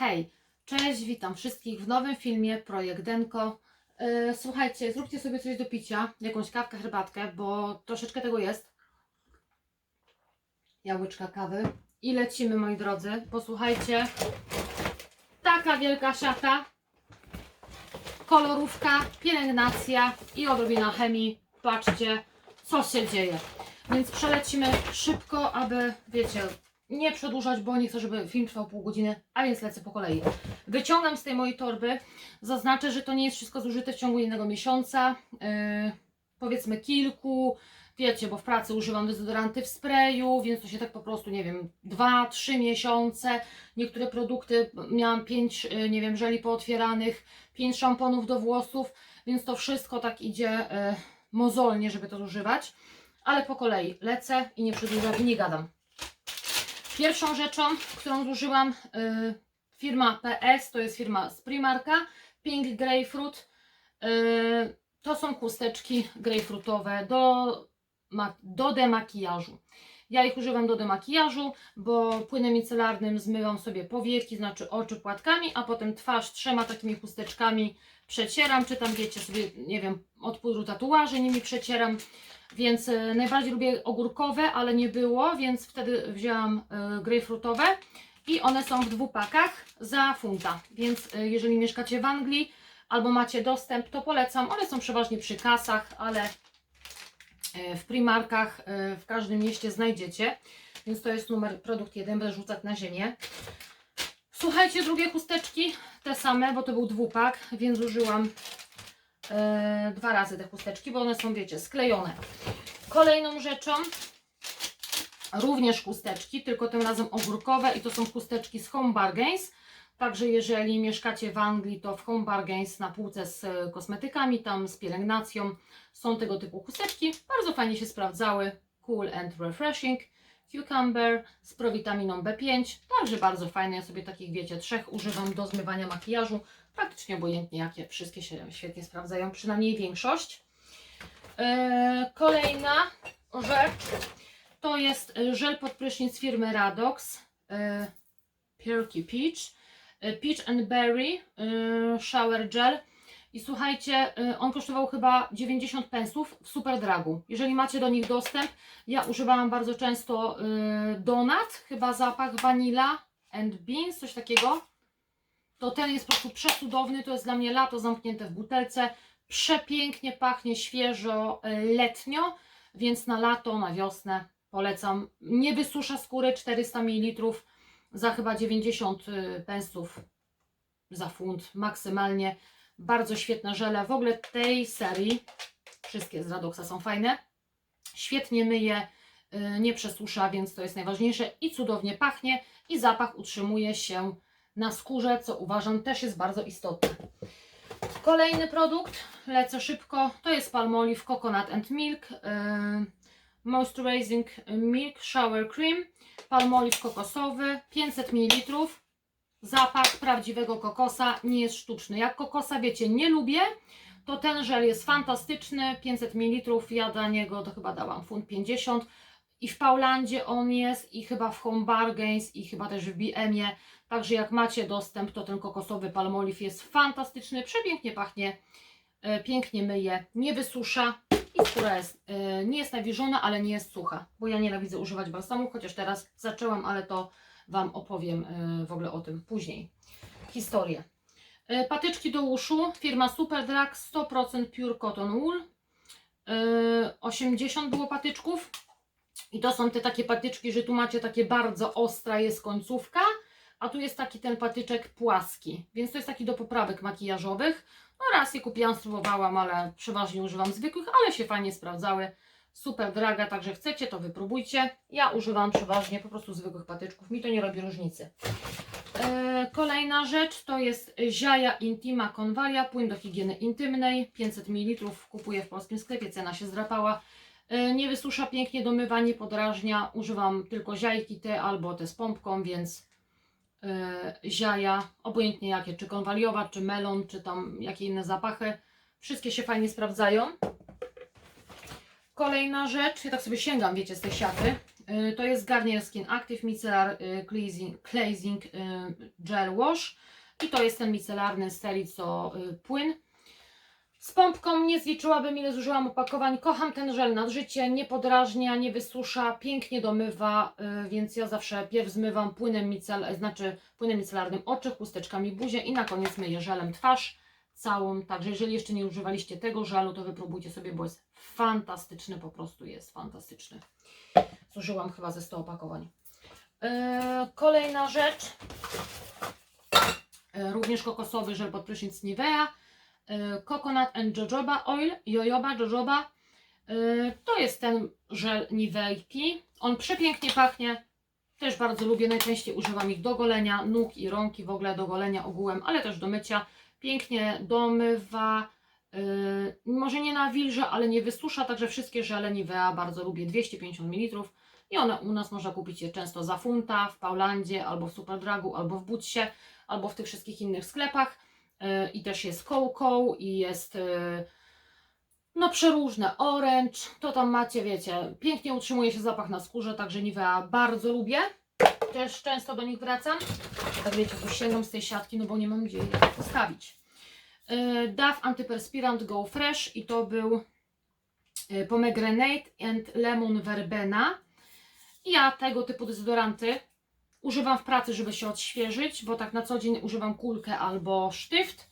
Hej, cześć, witam wszystkich w nowym filmie Projekt Denko. Yy, Słuchajcie, zróbcie sobie coś do picia, jakąś kawkę, herbatkę, bo troszeczkę tego jest. Ja łyczka kawy. I lecimy, moi drodzy. Posłuchajcie, taka wielka siata, kolorówka, pielęgnacja i odrobina chemii. Patrzcie, co się dzieje. Więc przelecimy szybko, aby, wiecie, nie przedłużać, bo nie chcę, żeby film trwał pół godziny, a więc lecę po kolei. Wyciągam z tej mojej torby, zaznaczę, że to nie jest wszystko zużyte w ciągu jednego miesiąca, yy, powiedzmy kilku, wiecie, bo w pracy używam dezodoranty w sprayu, więc to się tak po prostu, nie wiem, dwa, trzy miesiące, niektóre produkty, miałam pięć, yy, nie wiem, żeli pootwieranych, pięć szamponów do włosów, więc to wszystko tak idzie yy, mozolnie, żeby to zużywać, ale po kolei lecę i nie przedłużam i nie gadam. Pierwszą rzeczą, którą zużyłam, y, firma PS, to jest firma z Primarka, Pink Grapefruit. Y, to są chusteczki grejpfrutowe do, do demakijażu. Ja ich używam do demakijażu, bo płynem micelarnym zmywam sobie powieki, znaczy oczy płatkami, a potem twarz trzema takimi chusteczkami przecieram, czy tam wiecie sobie, nie wiem, od pudru tatuaży nimi przecieram. Więc e, najbardziej lubię ogórkowe, ale nie było, więc wtedy wzięłam e, grejpfrutowe i one są w dwupakach za funta. Więc e, jeżeli mieszkacie w Anglii albo macie dostęp, to polecam. One są przeważnie przy kasach, ale w Primarkach w każdym mieście znajdziecie. Więc to jest numer produkt 1, będę rzucać na ziemię. Słuchajcie, drugie chusteczki, te same, bo to był dwupak, więc użyłam e, dwa razy te chusteczki, bo one są, wiecie, sklejone. Kolejną rzeczą, również chusteczki, tylko tym razem ogórkowe i to są chusteczki z Home Bargains. Także jeżeli mieszkacie w Anglii, to w Home Bargains na półce z e, kosmetykami, tam z pielęgnacją są tego typu chusteczki. Bardzo fajnie się sprawdzały. Cool and refreshing. Cucumber z prowitaminą B5. Także bardzo fajne. Ja sobie takich, wiecie, trzech używam do zmywania makijażu. Praktycznie obojętnie jakie, wszystkie się świetnie sprawdzają, przynajmniej większość. Eee, kolejna rzecz to jest e, żel pod prysznic firmy Radox. Eee, Perky Peach. E, Peach and Berry e, Shower Gel. I słuchajcie, e, on kosztował chyba 90 pensów w super dragu. Jeżeli macie do nich dostęp, ja używałam bardzo często e, Donut, chyba zapach vanilla and beans, coś takiego. To ten jest po prostu przecudowny, to jest dla mnie lato zamknięte w butelce. Przepięknie pachnie świeżo, e, letnio, więc na lato, na wiosnę polecam. Nie wysusza skóry 400 ml za chyba 90 pensów za funt maksymalnie. Bardzo świetne żele. W ogóle tej serii, wszystkie z Radoxa są fajne. Świetnie myje, y, nie przesusza, więc to jest najważniejsze. I cudownie pachnie i zapach utrzymuje się na skórze, co uważam też jest bardzo istotne. Kolejny produkt, lecę szybko, to jest Palmolive Coconut and Milk. y, Moisturizing Milk Shower Cream. Palmolive kokosowy, 500 ml. Zapach prawdziwego kokosa, nie jest sztuczny. Jak kokosa, wiecie, nie lubię, to ten żel jest fantastyczny. 500 ml, ja dla niego to chyba dałam funt 50. I w Paulandzie on jest, i chyba w Home Bargains, i chyba też w BM-ie. Także jak macie dostęp, to ten kokosowy Palmolive jest fantastyczny, przepięknie pachnie, e, pięknie myje, nie wysusza i skóra jest, e, nie jest nawilżona, ale nie jest sucha, bo ja nienawidzę używać balsamu, chociaż teraz zaczęłam, ale to Wam opowiem e, w ogóle o tym później. Historię. Patyczki do uszu, firma Superdrag, 100% Pure Cotton Wool. E, 80 było patyczków. I to są te takie patyczki, że tu macie takie bardzo ostra jest końcówka, a tu jest taki ten patyczek płaski. Więc to jest taki do poprawek makijażowych. No raz je kupiłam, spróbowałam, ale przeważnie używam zwykłych, ale się fajnie sprawdzały. Super draga, także chcecie, to wypróbujcie. Ja używam przeważnie po prostu zwykłych patyczków, mi to nie robi różnicy. E, kolejna rzecz to jest Ziaja Intima Convalia, płyn do higieny intymnej, 500 ml, kupuję w polskim sklepie, cena się zdrapała. E, nie wysusza pięknie do mywa, nie podrażnia, używam tylko ziajki te albo te z pompką, więc ziaja, obojętnie jakie, czy konwaliowa, czy melon, czy tam jakie inne zapachy, wszystkie się fajnie sprawdzają. Kolejna rzecz, ja tak sobie sięgam, wiecie, z tej siaty. Y, To jest Garnier Skin Active Micellar Cleansing, Cleansing y, Gel Wash. I to jest ten micelarny y, płyn. Z pompką nie zliczyłabym ile zużyłam opakowań. Kocham ten żel nad życie, nie podrażnia, nie wysusza, pięknie domywa, y, więc ja zawsze pierw zmywam płynem, micel, znaczy płynem micelarnym oczy, chusteczkami buzię i na koniec myję żelem twarz całą. Także jeżeli jeszcze nie używaliście tego żelu, to wypróbujcie sobie, bo jest fantastyczny, po prostu jest fantastyczny. Zużyłam chyba ze 100 opakowań. Yy, kolejna rzecz, yy, również kokosowy żel pod prysznic Nivea. Yy, Coconut and jojoba oil, jojoba, jojoba. Yy, to jest ten żel Nivejki. On przepięknie pachnie. Też bardzo lubię, najczęściej używam ich do golenia nóg i rąki, w ogóle do golenia ogółem, ale też do mycia. Pięknie domywa, yy, może nie nawilża, ale nie wysusza, także wszystkie żele Nivea bardzo lubię, 250 ml. I one u nas można kupić je często za funta, w Paulandzie, albo w Superdragu, albo w Butsie, albo w tych wszystkich innych sklepach. I też jest Coco i jest yy, no przeróżne, orange, to tam macie, wiecie, pięknie utrzymuje się zapach na skórze, także Nivea bardzo lubię. Też często do nich wracam. Tak wiecie, tu sięgam z tej siatki, no bo nie mam gdzie je postawić. Yy, DAF Antyperspirant Go Fresh i to był yy, Pomegranate and Lemon Verbena. Ja tego typu dezodoranty używam w pracy, żeby się odświeżyć, bo tak na co dzień używam kulkę albo sztyft,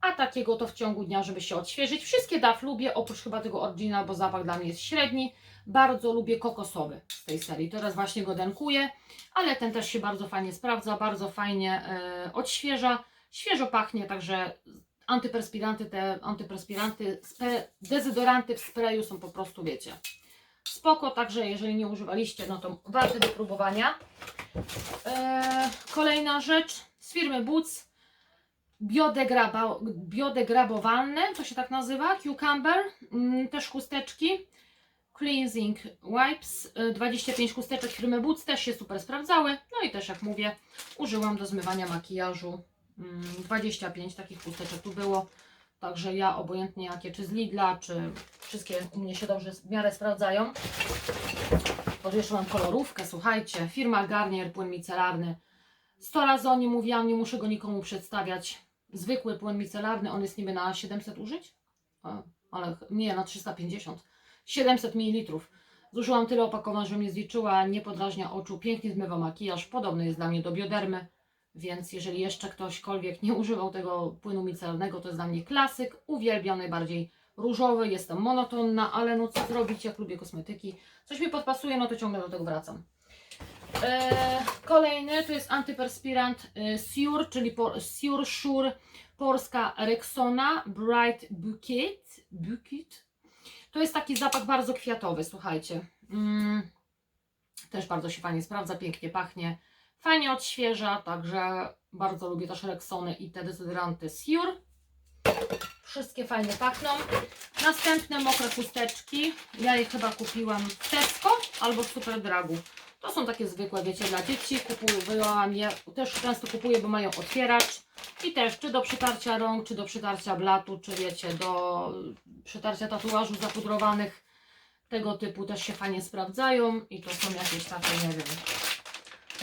a takiego to w ciągu dnia, żeby się odświeżyć. Wszystkie DAF lubię, oprócz chyba tego Original, bo zapach dla mnie jest średni. Bardzo lubię kokosowy z tej serii, teraz właśnie go denkuję, ale ten też się bardzo fajnie sprawdza, bardzo fajnie e, odświeża, świeżo pachnie, także antyperspiranty, te antyperspiranty, spe, w sprayu są po prostu, wiecie, spoko, także jeżeli nie używaliście, no to warte do próbowania. E, kolejna rzecz z firmy Boots, biodegraba, biodegradowalne, to się tak nazywa, cucumber, mm, też chusteczki, cleansing wipes, y, 25 chusteczek firmy Boots też się super sprawdzały, no i też jak mówię, użyłam do zmywania makijażu, mm, 25 takich chusteczek tu było, także ja obojętnie jakie, czy z Lidla, czy wszystkie u mnie się dobrze w miarę sprawdzają. Bo jeszcze mam kolorówkę, słuchajcie, firma Garnier, płyn micelarny, 100 razy o nim mówiłam, nie muszę go nikomu przedstawiać. Zwykły płyn micelarny, on jest niby na 700 użyć? Ale nie, na 350. 700 ml. Zużyłam tyle opakowań, że mnie zliczyła, nie podrażnia oczu, pięknie zmywa makijaż, podobny jest dla mnie do biodermy, więc jeżeli jeszcze ktośkolwiek nie używał tego płynu micelarnego, to jest dla mnie klasyk, uwielbiam najbardziej różowy, jestem monotonna, ale no co zrobić, jak lubię kosmetyki, coś mi podpasuje, no to ciągle do tego wracam. Eee, kolejny to jest antyperspirant e, czyli por, Sure Sure Polska Rexona Bright Bouquet. Bouquet. To jest taki zapach bardzo kwiatowy, słuchajcie. Mm, też bardzo się fajnie sprawdza, pięknie pachnie, fajnie odświeża, także bardzo lubię też Rexony i te dezodoranty Sure. Wszystkie fajnie pachną. Następne mokre chusteczki. Ja je chyba kupiłam w Tesco albo w Superdragu. To są takie zwykłe, wiecie, dla dzieci. Kupowałam je, też często kupuję, bo mają otwieracz. I też czy do przytarcia rąk, czy do przytarcia blatu, czy wiecie, do przytarcia tatuażu zapudrowanych. Tego typu też się fajnie sprawdzają. I to są jakieś takie, nie wiem,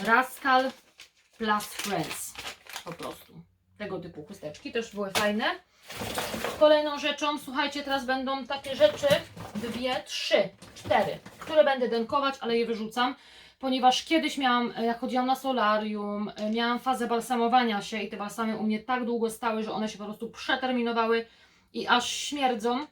Rascal plus Friends. Po prostu. Tego typu chusteczki też były fajne. Kolejną rzeczą, słuchajcie, teraz będą takie rzeczy, dwie, trzy, cztery, które będę denkować, ale je wyrzucam, ponieważ kiedyś miałam, jak chodziłam na solarium, miałam fazę balsamowania się i te balsamy u mnie tak długo stały, że one się po prostu przeterminowały i aż śmierdzą.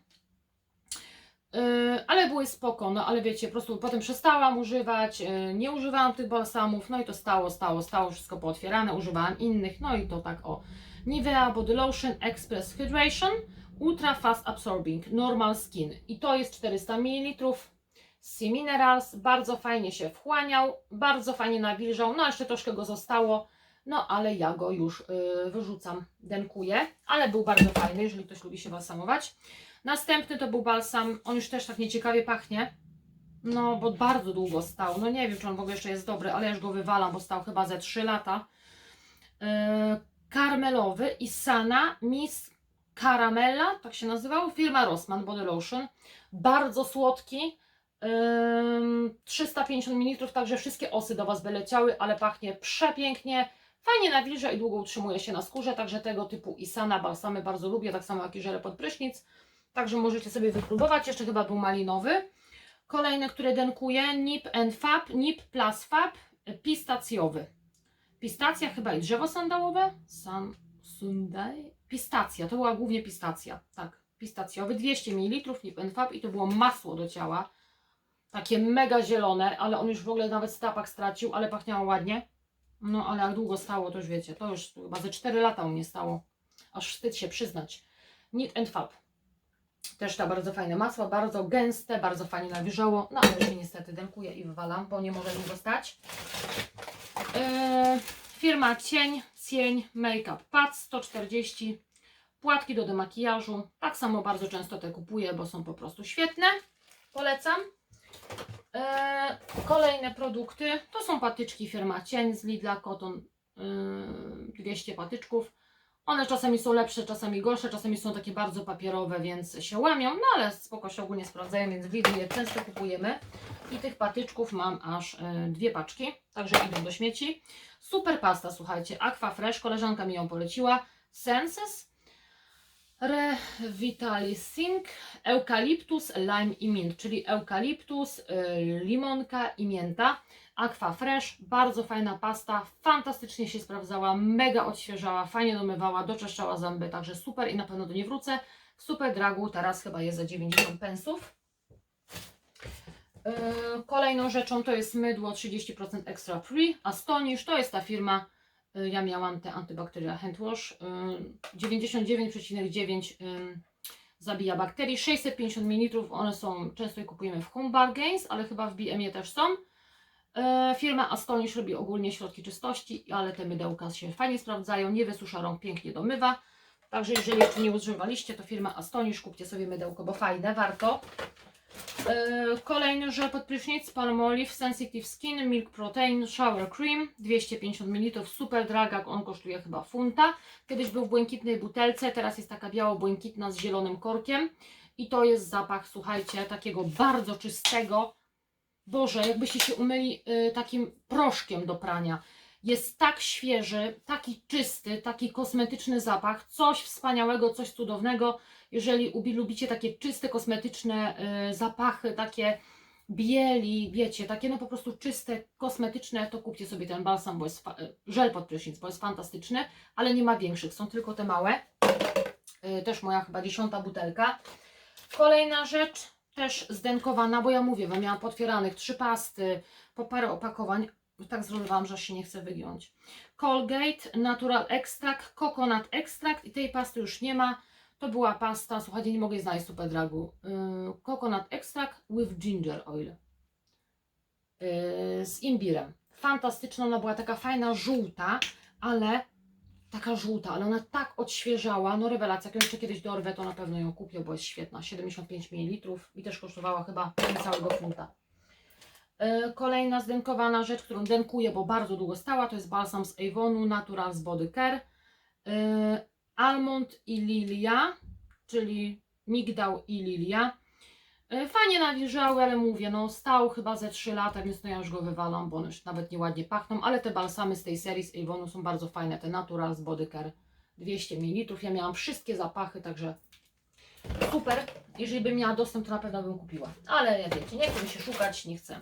Yy, ale były spoko, no ale wiecie, po prostu potem przestałam używać, yy, nie używałam tych balsamów, no i to stało, stało, stało, wszystko pootwierane, używałam innych, no i to tak o. Nivea Body Lotion Express Hydration Ultra Fast Absorbing Normal Skin i to jest 400 ml Sea Minerals, bardzo fajnie się wchłaniał, bardzo fajnie nawilżał, no jeszcze troszkę go zostało, no ale ja go już yy, wyrzucam, denkuję, ale był bardzo fajny, jeżeli ktoś lubi się balsamować. Następny to był balsam, on już też tak nieciekawie pachnie, no bo bardzo długo stał, no nie wiem czy on w ogóle jeszcze jest dobry, ale ja już go wywalam, bo stał chyba ze 3 lata. Yy, karmelowy i Sana Miss Caramella, tak się nazywał, firma Rossmann Body Lotion. Bardzo słodki, Ym, 350 ml, także wszystkie osy do Was by leciały, ale pachnie przepięknie. Fajnie nawilża i długo utrzymuje się na skórze, także tego typu Isana balsamy bardzo lubię, tak samo jak i żele pod prysznic. Także możecie sobie wypróbować. Jeszcze chyba był malinowy. Kolejny, który denkuje, Nip and Fab, Nip plus Fab, pistacjowy. Pistacja chyba i drzewo sandałowe. Sam Sunday. Pistacja, to była głównie pistacja. Tak, pistacjowy. 200 ml Nip and Fab i to było masło do ciała. Takie mega zielone, ale on już w ogóle nawet stapak stracił, ale pachniało ładnie. No ale jak długo stało, to już wiecie, to już chyba ze 4 lata u mnie stało. Aż wstyd się przyznać. Knit and Fab. Też to bardzo fajne masło, bardzo gęste, bardzo fajnie nawilżało. No ale się niestety denkuje i wywalam, bo nie może długo stać. Yy, firma Cień, Cień Makeup Pad 140. Płatki do demakijażu. Tak samo bardzo często te kupuję, bo są po prostu świetne. Polecam. E, kolejne produkty to są patyczki firma Cień z Lidla Cotton e, 200 patyczków. One czasami są lepsze, czasami gorsze, czasami są takie bardzo papierowe, więc się łamią, no ale spoko się ogólnie sprawdzają, więc w Lidlu je często kupujemy. I tych patyczków mam aż e, dwie paczki, także idą do śmieci. Super pasta, słuchajcie, Aqua Fresh, koleżanka mi ją poleciła. Senses, Revitalising, eukaliptus, lime i mint, czyli eukaliptus, y, limonka i mięta. Aqua Fresh, bardzo fajna pasta, fantastycznie się sprawdzała, mega odświeżała, fajnie domywała, doczyszczała zęby, także super i na pewno do niej wrócę. Super Dragu teraz chyba jest za 90 pensów. Yy, Kolejną rzeczą to jest mydło 30% extra free. Astonish to jest ta firma, yy, ja miałam te antybakteria handwash. Yy, 99,9 yy, zabija bakterii. 650 ml, one są, często je kupujemy w Home Bargains, ale chyba w BM też są. Yy, Firma Astonish robi ogólnie środki czystości, ale te mydełka się fajnie sprawdzają, nie wysusza rąk, pięknie domywa. Także jeżeli jeszcze nie używaliście, to firma Astonish, kupcie sobie mydełko, bo fajne, warto. Yy, Kolejny żel pod prysznic, Palmolive Sensitive Skin Milk Protein Shower Cream 250 ml, super dragak, on kosztuje chyba funta. Kiedyś był w błękitnej butelce, teraz jest taka biało-błękitna z zielonym korkiem. I to jest zapach, słuchajcie, takiego bardzo czystego. Boże, jakbyście się umyli y, takim proszkiem do prania. Jest tak świeży, taki czysty, taki kosmetyczny zapach. Coś wspaniałego, coś cudownego. Jeżeli ubi- lubicie takie czyste, kosmetyczne y, zapachy, takie bieli, wiecie, takie no po prostu czyste, kosmetyczne, to kupcie sobie ten balsam, bo jest y, żel pod prysznic, bo jest fantastyczny, ale nie ma większych, są tylko te małe. Y, Też moja chyba dziesiąta butelka. Kolejna rzecz, też zdenkowana, bo ja mówię, bo miałam potwieranych trzy pasty, po parę opakowań. Tak zrobiłam, że się nie chce wygiąć. Colgate Natural Extract, Coconut Extract i tej pasty już nie ma. To była pasta, słuchajcie, nie mogę jej znaleźć w Superdragu. Yy, coconut Extract with Ginger Oil. Yy, z imbirem. Fantastyczna, ona była taka fajna, żółta, ale taka żółta, ale ona tak odświeżała, no rewelacja, jak ją jeszcze kiedyś dorwę, to na pewno ją kupię, bo jest świetna, 75 ml i też kosztowała chyba niecałego funta. Yy, Kolejna zdenkowana rzecz, którą denkuję, bo bardzo długo stała, to jest balsam z Avonu Naturals Body Care. Yy, Almond i lilia, czyli migdał i lilia. Yy, Fajnie nawilżały, ale mówię, no stał chyba ze 3 lata, więc no ja już go wywalam, bo one już nawet nieładnie pachną, ale te balsamy z tej serii z Avonu są bardzo fajne, te Naturals Body Care 200 ml. Ja miałam wszystkie zapachy, także super. Jeżeli bym miała dostęp, to na pewno bym kupiła. Ale ja wiecie, nie chcę mi się szukać, nie chcę.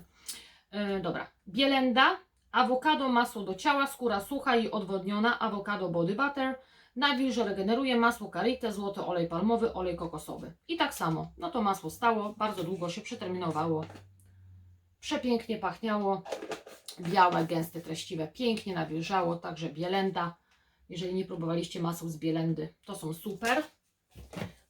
Yy, dobra, bielenda, awokado, masło do ciała, skóra sucha i odwodniona, awokado body butter, nawilże, regeneruje, masło karite, złoty olej palmowy, olej kokosowy. I tak samo, no to masło stało, bardzo długo się przeterminowało, przepięknie pachniało, białe, gęste, treściwe, pięknie nawilżało, także bielenda. Jeżeli nie próbowaliście maseł z bielendy, to są super,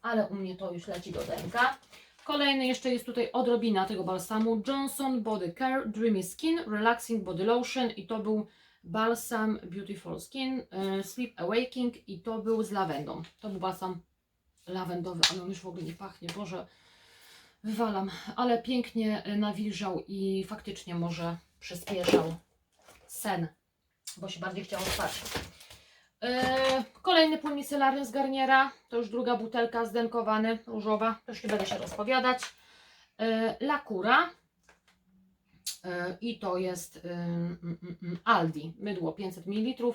ale u mnie to już leci do denka. Kolejny jeszcze jest tutaj odrobina tego balsamu Johnson Body Care Dreamy Skin Relaxing Body Lotion i to był balsam Beautiful Skin y, Sleep Awaking i to był z lawendą. To był balsam lawendowy, ale on już w ogóle nie pachnie, Boże, wywalam, ale pięknie nawilżał i faktycznie może przyspieszał sen, bo się bardziej chciało spać. Yy, Kolejny płyn micelarny z Garniera, to już druga butelka zdenkowany, różowa, też nie będę się rozpowiadać. Yy, Lakura, e, i to jest ym, mm, mm, mm, Aldi, mydło 500 ml.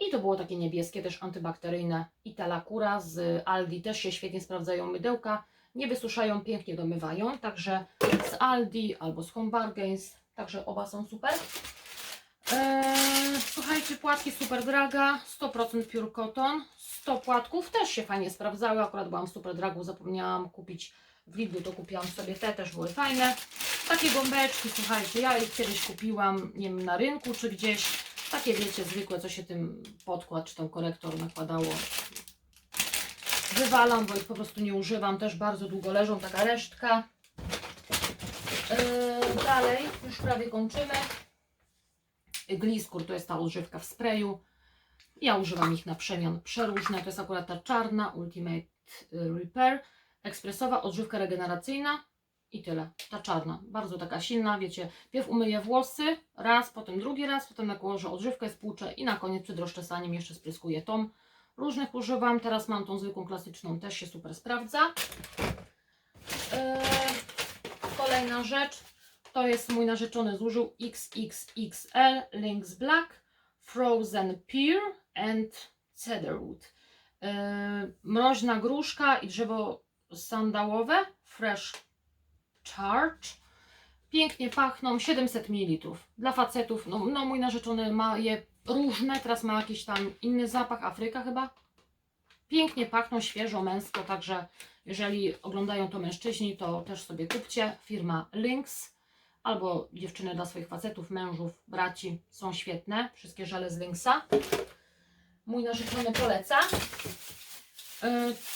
I to było takie niebieskie, też antybakteryjne. Italakura z Aldi też się świetnie sprawdzają mydełka. Nie wysuszają, pięknie domywają. Także z Aldi albo z Home Bargains. Także oba są super. Eee, słuchajcie, płatki Super Draga, 100% Pure Cotton. 100 płatków też się fajnie sprawdzały. Akurat byłam w Super Dragu, zapomniałam kupić w Lidlu, to kupiłam sobie te, też były fajne. Takie gąbeczki, słuchajcie, ja ich kiedyś kupiłam, nie wiem, na rynku czy gdzieś. Takie wiecie, zwykłe, co się tym podkład czy tam korektor nakładało. Wywalam, bo ich po prostu nie używam. Też bardzo długo leżą, taka resztka. Yy, dalej, już prawie kończymy. Gliskur to jest ta odżywka w sprayu. Ja używam ich na przemian przeróżne. To jest akurat ta czarna Ultimate Repair. Ekspresowa odżywka regeneracyjna. I tyle. Ta czarna. Bardzo taka silna, wiecie. Pierw umyję włosy, raz, potem drugi raz, potem nałożę odżywkę, spłuczę i na koniec przed rozczesaniem jeszcze spryskuję tą. Różnych używam. Teraz mam tą zwykłą, klasyczną. Też się super sprawdza. Eee, kolejna rzecz. To jest mój narzeczony zużył XXXL Lynx Black Frozen Pear and Cedarwood. Yy, mroźna gruszka i drzewo sandałowe Fresh Charge. Pięknie pachną, 700 ml. Dla facetów, no, no mój narzeczony ma je różne, teraz ma jakiś tam inny zapach, Afryka chyba. Pięknie pachną, świeżo, męsko, także jeżeli oglądają to mężczyźni, to też sobie kupcie. Firma Lynx albo dziewczyny dla swoich facetów, mężów, braci są świetne. Wszystkie żele z Lynxa. Mój narzeczony poleca.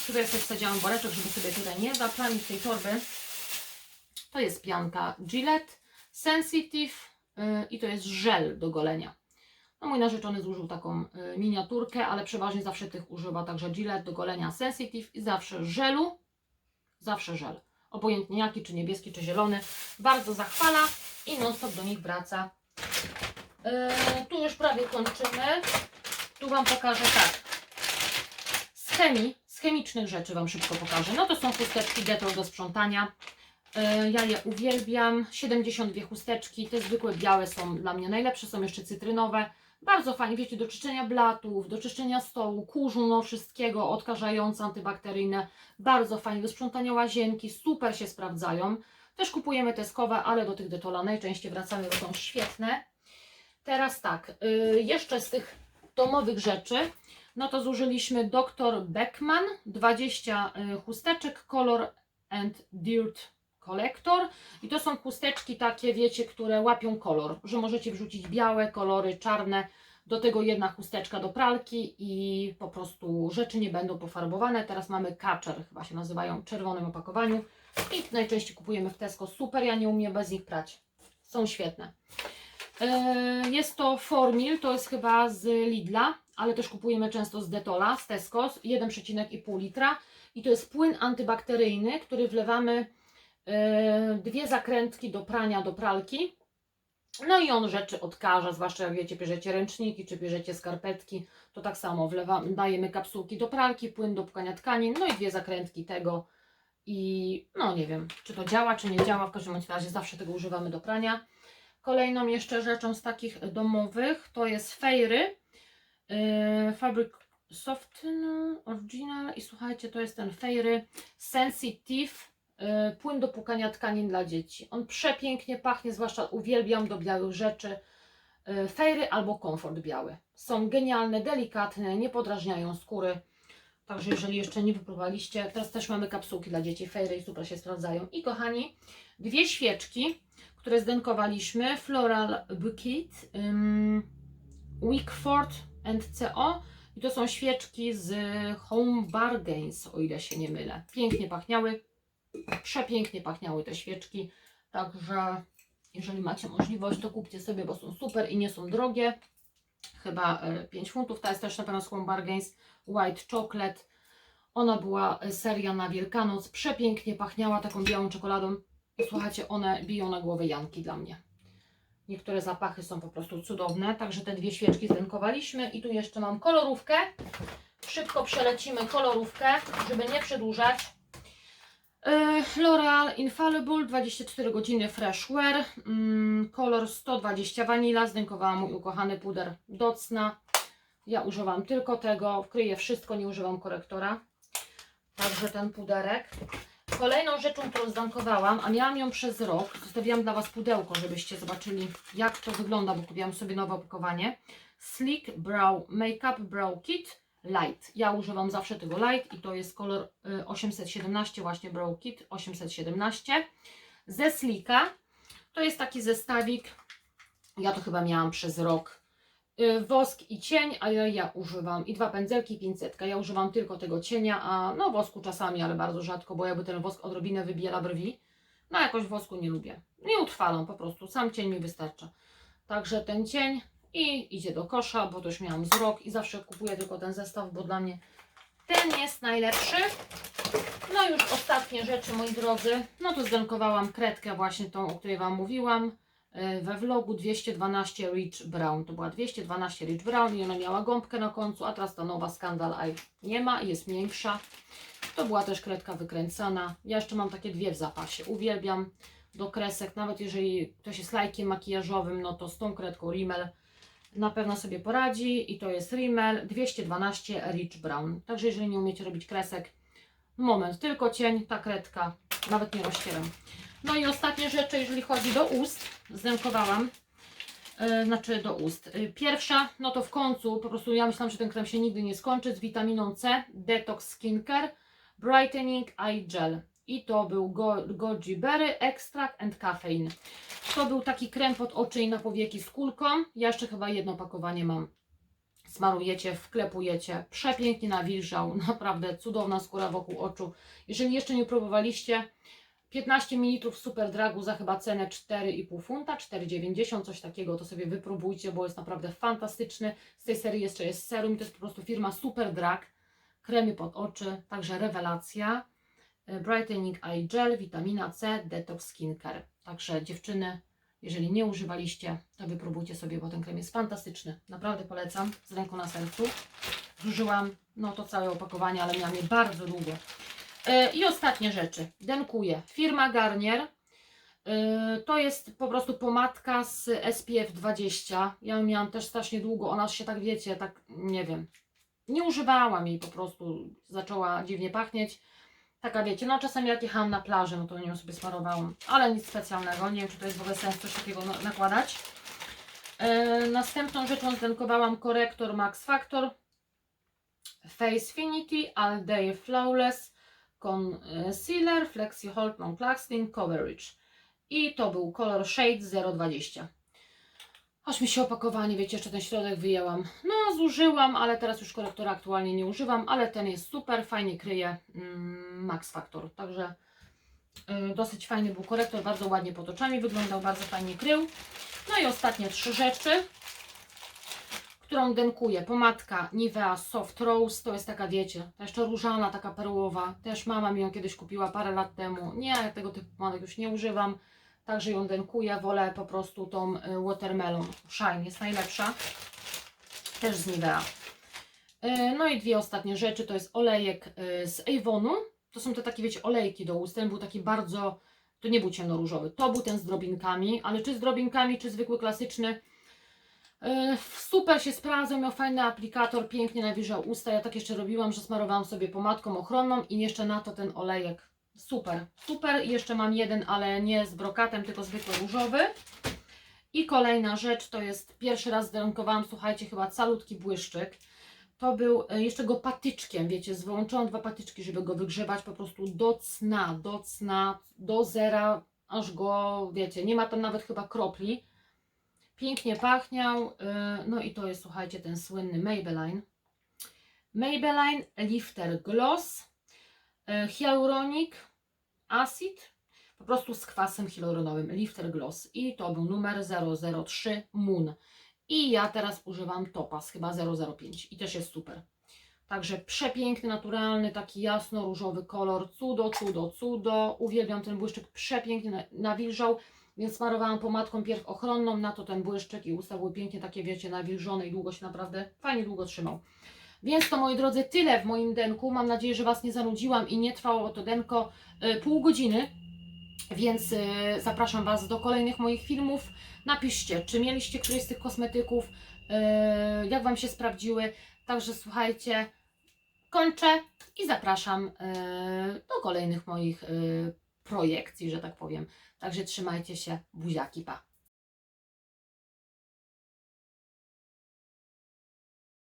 Tutaj sobie wsadziłam woreczek, żeby sobie tutaj nie zaplamić tej torby. To jest pianka Gillette Sensitive yy, i to jest żel do golenia. No, mój narzeczony zużył taką y, miniaturkę, ale przeważnie zawsze tych używa, także Gillette do golenia Sensitive i zawsze żelu, zawsze żel. Obojętnie jaki, czy niebieski, czy zielony. Bardzo zachwala i non stop do nich wraca. Yy, tu już prawie kończymy. Tu Wam pokażę tak. Z chemii, chemicznych rzeczy Wam szybko pokażę. No to są chusteczki Dettol do sprzątania. Yy, ja je uwielbiam. 72 chusteczki. Te zwykłe białe są dla mnie najlepsze. Są jeszcze cytrynowe. Bardzo fajnie, wiecie, do czyszczenia blatów, do czyszczenia stołu, kurzu, no wszystkiego, odkażające, antybakteryjne. Bardzo fajnie, do sprzątania łazienki, super się sprawdzają. Też kupujemy te skowe, ale do tych detola najczęściej wracamy, bo są świetne. Teraz tak, yy, jeszcze z tych domowych rzeczy, no to zużyliśmy Dr. Beckman, 20 y, chusteczek, Color and Dirt Collector. I to są chusteczki takie, wiecie, które łapią kolor, że możecie wrzucić białe kolory, czarne, do tego jedna chusteczka do pralki i po prostu rzeczy nie będą pofarbowane. Teraz mamy kaczer, chyba się nazywają, w czerwonym opakowaniu. I najczęściej kupujemy w Tesco. Super, ja nie umiem bez nich prać. Są świetne. Yy, Jest to Formil, to jest chyba z Lidla, ale też kupujemy często z Detola, z Tesco, 1,5 litra. I to jest płyn antybakteryjny, który wlewamy yy, dwie zakrętki do prania do pralki. No i on rzeczy odkaża, zwłaszcza jak wiecie, bierzecie ręczniki czy bierzecie skarpetki, to tak samo wlewamy, dajemy kapsułki do pralki, płyn do płukania tkanin, no i dwie zakrętki tego. I no nie wiem, czy to działa, czy nie działa, w każdym razie zawsze tego używamy do prania. Kolejną jeszcze rzeczą z takich domowych to jest Fairy yy, Fabric Soften Original i słuchajcie, to jest ten Fairy Sensitive yy, płyn do płukania tkanin dla dzieci. On przepięknie pachnie, zwłaszcza uwielbiam do białych rzeczy. Yy, Fairy albo komfort biały. Są genialne, delikatne, nie podrażniają skóry. Także jeżeli jeszcze nie wypróbowaliście, teraz też mamy kapsułki dla dzieci Fairy i super się sprawdzają. I kochani, dwie świeczki, które zdenkowaliśmy. Floral Bouquet, um, Wickford CO. I to są świeczki z Home Bargains, o ile się nie mylę. Pięknie pachniały, przepięknie pachniały te świeczki. Także jeżeli macie możliwość, to kupcie sobie, bo są super i nie są drogie. Chyba e, 5 funtów. Ta jest też na pewno z Home Bargains White Chocolate. Ona była e, seria na Wielkanoc. Przepięknie pachniała taką białą czekoladą. Słuchajcie, one biją na głowę Janki dla mnie. Niektóre zapachy są po prostu cudowne. Także te dwie świeczki zdenkowaliśmy. I tu jeszcze mam kolorówkę. Szybko przelecimy kolorówkę, żeby nie przedłużać. Yy, L'Oreal Infallible 24 godziny Fresh Wear, mm, kolor 120 Vanilla, zdękowałam mój ukochany puder do cna. Ja używam tylko tego, kryję wszystko, nie używam korektora. Także ten puderek. Kolejną rzeczą, którą zdankowałam, a miałam ją przez rok, zostawiłam dla Was pudełko, żebyście zobaczyli jak to wygląda, bo kupiłam sobie nowe opakowanie. Sleek Brow Makeup Brow Kit Light. Ja używam zawsze tego Light i to jest kolor y, 817, właśnie Brow Kit 817. Ze Sleeka to jest taki zestawik, ja to chyba miałam przez rok. Y, Wosk i cień, a ja, ja używam i dwa pędzelki 500. Ja używam tylko tego cienia, a no wosku czasami, ale bardzo rzadko, bo jakby ten wosk odrobinę wybiela brwi. No jakoś wosku nie lubię. Nie utrwalam po prostu, sam cień mi wystarcza. Także ten cień i idzie do kosza, bo to już miałam z rok i zawsze kupuję tylko ten zestaw, bo dla mnie ten jest najlepszy. No już ostatnie rzeczy, moi drodzy. No to zdenkowałam kredkę właśnie tą, o której Wam mówiłam we vlogu 212 Rich Brown. To była 212 Rich Brown i ona miała gąbkę na końcu, a teraz ta nowa Scandal Eye nie ma jest mniejsza. To była też kredka wykręcana. Ja jeszcze mam takie dwie w zapasie. Uwielbiam do kresek, nawet jeżeli ktoś jest lajkiem makijażowym, no to z tą kredką Rimmel na pewno sobie poradzi i to jest Rimmel 212 Rich Brown. Także jeżeli nie umiecie robić kresek, moment, tylko cień, ta kredka, nawet nie rozcieram. No i ostatnie rzeczy, jeżeli chodzi do ust, zdękowałam, yy, znaczy do ust. Yy, pierwsza, no to w końcu, po prostu ja myślałam, że ten krem się nigdy nie skończy, z witaminą C, Detox Skincare, Brightening Eye Gel. I to był go, goji berry, extract and caffeine. To był taki krem pod oczy i na powieki z kulką. Ja jeszcze chyba jedno opakowanie mam. Smarujecie, wklepujecie. Przepięknie nawilżał. Naprawdę cudowna skóra wokół oczu. Jeżeli jeszcze nie próbowaliście, 15 ml Super Dragu za chyba cenę 4,5 funta, 4,90, coś takiego, to sobie wypróbujcie, bo jest naprawdę fantastyczny. Z tej serii jeszcze jest serum, to jest po prostu firma Super Drag. Kremy pod oczy, także rewelacja. E, Brightening Eye Gel, witamina C, Detox Skincare. Także dziewczyny, jeżeli nie używaliście, to wypróbujcie sobie, bo ten krem jest fantastyczny. Naprawdę polecam, z ręką na sercu. Zużyłam no to całe opakowanie, ale miałam je bardzo długo. E, I ostatnie rzeczy. Denkuję. Firma Garnier. E, To jest po prostu pomadka z SPF 20. Ja ją miałam też strasznie długo. Ona się tak wiecie, tak nie wiem. Nie używałam jej po prostu. Zaczęła dziwnie pachnieć. Taka wiecie, no czasami jak jechałam na plażę, no to nią sobie smarowałam. Ale nic specjalnego. Nie wiem, czy to jest w ogóle sens coś takiego na- nakładać. E, następną rzeczą zdenkowałam korektor Max Factor. Facefinity All Day Flawless Concealer Flexi Hold Long Lasting Coverage. I to był kolor Shade 020. Aż mi się opakowanie, wiecie, jeszcze ten środek wyjęłam. No, zużyłam, ale teraz już korektora aktualnie nie używam, ale ten jest super, fajnie kryje mm, Max Factor. Także y, dosyć fajny był korektor, bardzo ładnie pod oczami wyglądał, bardzo fajnie krył. No i ostatnie trzy rzeczy, którą denkuję. Pomadka Nivea Soft Rose, to jest taka, wiecie, ta jeszcze różana, taka perłowa. Też mama mi ją kiedyś kupiła parę lat temu. Nie, tego typu pomadek już nie używam. Także ją denkuję, wolę po prostu tą y, Watermelon Shine, jest najlepsza. Też z Nivea. Y, No i dwie ostatnie rzeczy, to jest olejek y, z Avonu. To są te takie, wiecie, olejki do ust. Ten był taki bardzo, to nie był ciemnoróżowy, to był ten z drobinkami, ale czy z drobinkami, czy zwykły klasyczny, super się sprawdzał, miał fajny aplikator, pięknie nawilżał usta. Ja tak jeszcze robiłam, że smarowałam sobie pomadką ochronną i jeszcze na to ten olejek. Super, super. Jeszcze mam jeden, ale nie z brokatem, tylko zwykły różowy. I kolejna rzecz to jest pierwszy raz zdenkowałam, słuchajcie, chyba calutki błyszczyk. To był e, jeszcze go patyczkiem, wiecie, wyłączyłam dwa patyczki, żeby go wygrzebać po prostu do cna, do cna, do zera, aż go, wiecie, nie ma tam nawet chyba kropli. Pięknie pachniał, y, no i to jest, słuchajcie, ten słynny Maybelline. Maybelline Lifter Gloss Hyaluronic Acid, po prostu z kwasem hialuronowym, Lifter Gloss i to był numer 003 Moon. I ja teraz używam Topaz, chyba 005 i też jest super. Także przepiękny, naturalny, taki jasno-różowy kolor, cudo, cudo, cudo. Uwielbiam ten błyszczyk, przepięknie na- nawilżał, więc smarowałam pomadką pierw ochronną, na to ten błyszczyk i usta były pięknie takie, wiecie, nawilżone i długo się naprawdę, fajnie długo trzymał. Więc to moi drodzy, tyle w moim denku. Mam nadzieję, że Was nie zanudziłam i nie trwało to denko y, pół godziny. Więc y, zapraszam Was do kolejnych moich filmów. Napiszcie, czy mieliście któryś z tych kosmetyków, y, jak Wam się sprawdziły. Także słuchajcie, kończę i zapraszam do kolejnych moich projekcji, że tak powiem. Także trzymajcie się, buziaki, pa.